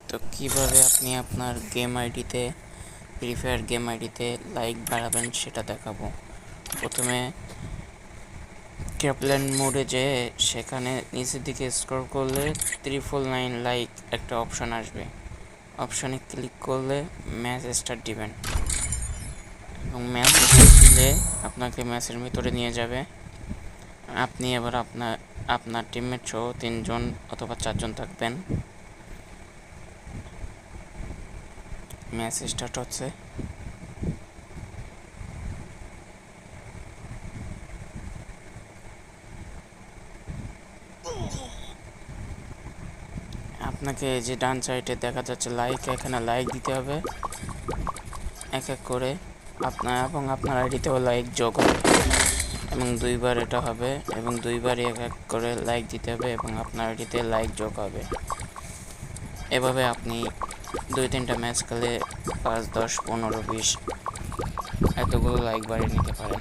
তো কীভাবে আপনি আপনার গেম আইডিতে ফ্রি ফায়ার গেম আইডিতে লাইক বাড়াবেন সেটা দেখাবো। প্রথমে ক্যাপল্যান মোডে যে, সেখানে নিচের দিকে স্ক্রল করলে ত্রিফল নাইন লাইক একটা অপশন আসবে। অপশনে ক্লিক করলে ম্যাচ স্টার্ট দিবেন। এবং ম্যাচ দিলে আপনাকে ম্যাচের ভিতরে নিয়ে যাবে। আপনি এবার আপনার আপনার টিমমেট সহ তিনজন অথবা চারজন থাকবেন। ম্যাচ স্টার্ট হচ্ছে। আপনাকে যে ডান সাইডে দেখা যাচ্ছে লাইক এখানে লাইক দিতে হবে। এক এক করে। আপনার এবং আপনার আইডিতেও লাইক যোগ হবে। এবং দুইবার এটা হবে এবং দুইবারই এক এক করে লাইক দিতে হবে এবং আপনার এটিতে লাইক যোগ হবে। এভাবে আপনি দুই তিনটা ম্যাচ খেলে পাঁচ, দশ, পনেরো, বিশ এতগুলো লাইক বাড়িয়ে নিতে পারেন।